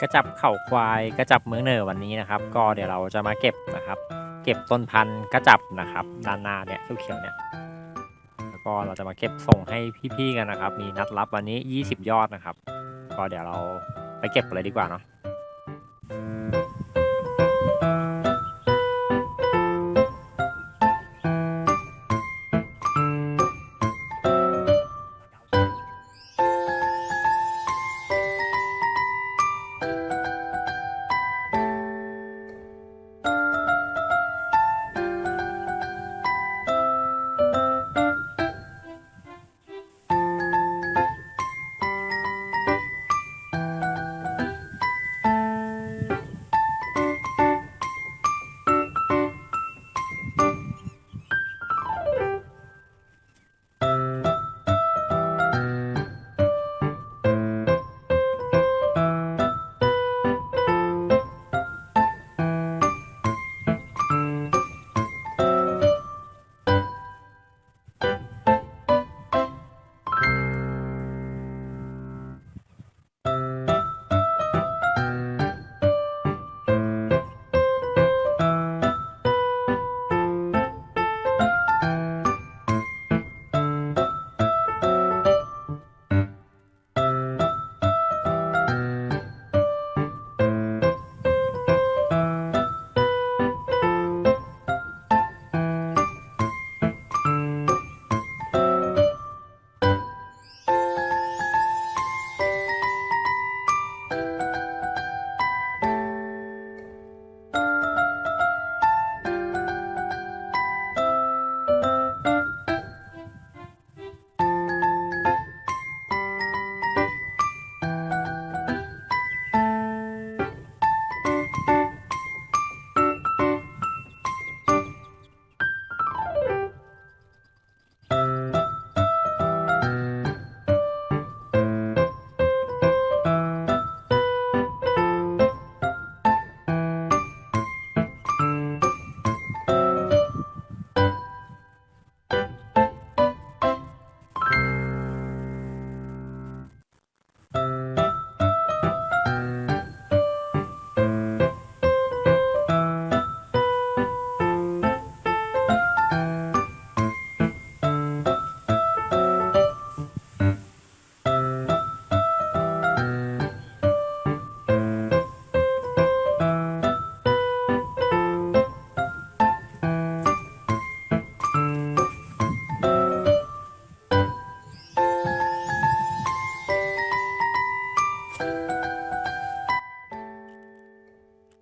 กระจับเข่าควายกระจับเมืองเหนือวันนี้นะครับ ก็เดี๋ยวเราจะมาเก็บนะครับ เก็บต้นพันธุ์กระจับนะครับ ด้านหน้าเนี่ยเขียวๆเนี่ยแล้วก็เราจะมาเก็บส่งให้พี่ๆกันนะครับ มีนัดรับวันนี้ 20 ยอดนะครับ ก็เดี๋ยวเราไปเก็บเลยดีกว่าเนาะ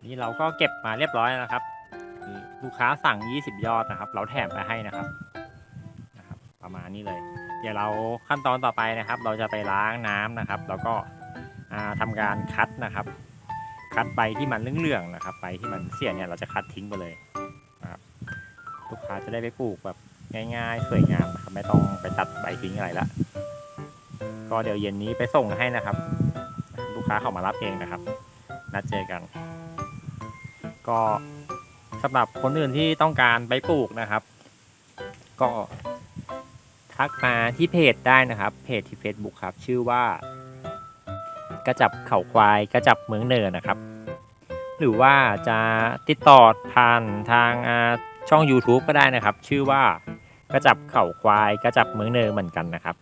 นี่เราก็เก็บมาเรียบร้อยแล้วนะครับนี่ลูกค้าสั่ง 20 ยอดนะครับ เราแถมไปให้นะครับนะครับ ประมาณนี้เลย เดี๋ยวเราขั้นตอนต่อไปนะครับ เราจะไปล้างน้ำนะครับ แล้วก็อ่าทำการคัดนะครับ คัดใบที่มันเหลืองๆนะครับใบที่มันเสียเนี่ยเราจะคัดทิ้งไปเลยนะครับลูกค้าจะได้ไปปลูกแบบง่ายๆ สวยงามนะครับ ไม่ต้องไปตัดใบทิ้งอะไรละก็เดี๋ยวเย็นนี้ไปส่งให้นะครับ ลูกค้าเขามารับเองนะครับ นัดเจอกัน ก็สำหรับคนอื่นที่ต้องการไปปลูกนะครับ ก็ทักมาที่เพจได้นะครับ เพจที่ Facebook ครับ ชื่อว่า กระจับเข่าควายกระจับเมืองเนินนะครับ หรือว่าจะติดต่อผ่านทางช่อง YouTube ก็ได้นะครับ ชื่อว่ากระจับเข่าควายกระจับเมืองเนินเหมือนกันนะครับ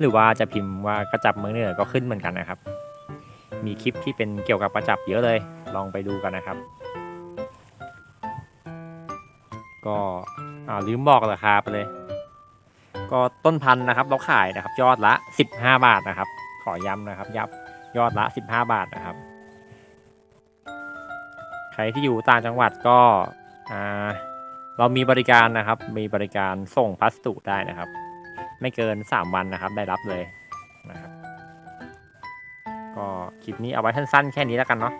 หรือว่าจะพิมพ์ว่ากระจับเมืองเนินก็ขึ้นเหมือนกันนะครับ มีคลิปที่เป็นเกี่ยวกับกระจับเยอะเลย ลองไปดูกันนะครับ ก็อ่าลืมบอกราคาไปเลย ก็ต้นพันธุ์นะครับ เราขายนะครับ ยอดละ 15 บาทนะครับ ขอย้ำนะครับยับยอดละ 15 บาทนะครับ ใครที่อยู่ต่างจังหวัดก็อ่าเรามีบริการนะครับ มีบริการส่งพัสดุได้นะครับ ไม่เกิน 3 วันนะครับ ได้รับเลยนะครับ ก็คลิปนี้เอาไว้สั้นๆแค่นี้แล้วกันเนาะ